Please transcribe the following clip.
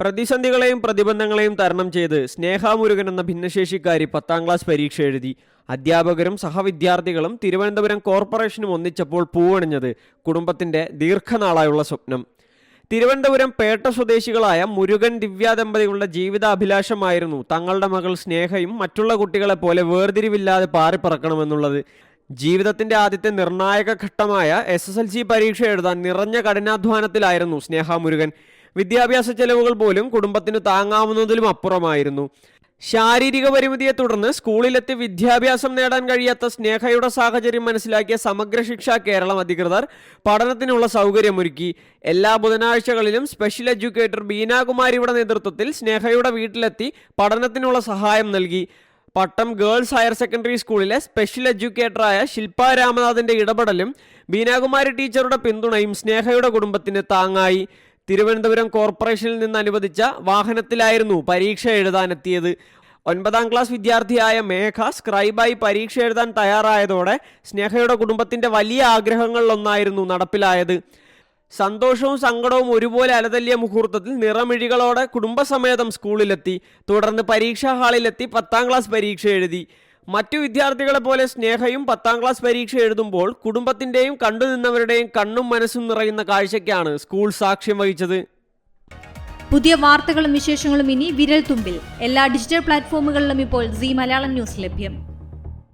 പ്രതിസന്ധികളെയും പ്രതിബന്ധങ്ങളെയും തരണം ചെയ്ത് സ്നേഹാമുരുകൻ എന്ന ഭിന്നശേഷിക്കാരി പത്താം ക്ലാസ് പരീക്ഷ എഴുതി. അധ്യാപകരും സഹവിദ്യാർത്ഥികളും തിരുവനന്തപുരം കോർപ്പറേഷനും ഒന്നിച്ചപ്പോൾ പൂവണിഞ്ഞത് കുടുംബത്തിന്റെ ദീർഘനാളായുള്ള സ്വപ്നം. തിരുവനന്തപുരം പേട്ട സ്വദേശികളായ മുരുകൻ ദിവ്യ ദമ്പതികളുടെ ജീവിതാഭിലാഷമായിരുന്നു തങ്ങളുടെ മകൾ സ്നേഹയും മറ്റുള്ള കുട്ടികളെ പോലെ വേർതിരിവില്ലാതെ പാറിപ്പറക്കണമെന്നുള്ളത്. ജീവിതത്തിന്റെ ആദ്യത്തെ നിർണായക ഘട്ടമായ എസ് എസ് എൽ സി പരീക്ഷ എഴുതാൻ നിറഞ്ഞ കഠിനാധ്വാനത്തിലായിരുന്നു സ്നേഹ മുരുകൻ വിദ്യാഭ്യാസ ചെലവുകൾ പോലും കുടുംബത്തിന് താങ്ങാവുന്നതിലും അപ്പുറമായിരുന്നു. ശാരീരിക പരിമിതിയെ തുടർന്ന് സ്കൂളിലെത്തി വിദ്യാഭ്യാസം നേടാൻ കഴിയാത്ത സ്നേഹയുടെ സാഹചര്യം മനസ്സിലാക്കിയ സമഗ്ര ശിക്ഷ കേരളം അധികൃതർ പഠനത്തിനുള്ള സൗകര്യമൊരുക്കി. എല്ലാ ബുധനാഴ്ചകളിലും സ്പെഷ്യൽ എഡ്യൂക്കേറ്റർ ബീനാകുമാരിയുടെ നേതൃത്വത്തിൽ സ്നേഹയുടെ വീട്ടിലെത്തി പഠനത്തിനുള്ള സഹായം നൽകി. പട്ടം ഗേൾസ് ഹയർ സെക്കൻഡറി സ്കൂളിലെ സ്പെഷ്യൽ എഡ്യൂക്കേറ്ററായ ശില്പ രാമനാഥിന്റെ ഇടപെടലും ബീനാകുമാരി ടീച്ചറുടെ പിന്തുണയും സ്നേഹയുടെ കുടുംബത്തിന് താങ്ങായി. തിരുവനന്തപുരം കോർപ്പറേഷനിൽ നിന്ന് അനുവദിച്ച വാഹനത്തിലായിരുന്നു പരീക്ഷ എഴുതാനെത്തിയത്. ഒൻപതാം ക്ലാസ് വിദ്യാർത്ഥിയായ മേഘ സ്ക്രൈബായി പരീക്ഷ എഴുതാൻ തയ്യാറായതോടെ സ്നേഹയുടെ കുടുംബത്തിന്റെ വലിയ ആഗ്രഹങ്ങളിലൊന്നായിരുന്നു നടപ്പിലായത്. സന്തോഷവും സങ്കടവും ഒരുപോലെ അലതല്ലിയ മുഹൂർത്തത്തിൽ നിറമിഴികളോടെ കുടുംബസമേതം സ്കൂളിലെത്തി. തുടർന്ന് പരീക്ഷാ ഹാളിലെത്തി പത്താം ക്ലാസ് പരീക്ഷ എഴുതി. മറ്റു വിദ്യാർത്ഥികളെ പോലെ സ്നേഹയും പത്താം ക്ലാസ് പരീക്ഷ എഴുതുമ്പോൾ കുടുംബത്തിന്റെയും കണ്ടുനിന്നവരുടെയും കണ്ണും മനസ്സും നിറയുന്ന കാഴ്ചയ്ക്കാണ് സ്കൂൾ സാക്ഷ്യം വഹിച്ചത്. പുതിയ വാർത്തകളും വിശേഷങ്ങളും ഇനി വിരൽ തുമ്പിൽ എല്ലാ ഡിജിറ്റൽ പ്ലാറ്റ്ഫോമുകളിലും ഇപ്പോൾ സി മലയാളം ന്യൂസ് ലഭ്യം.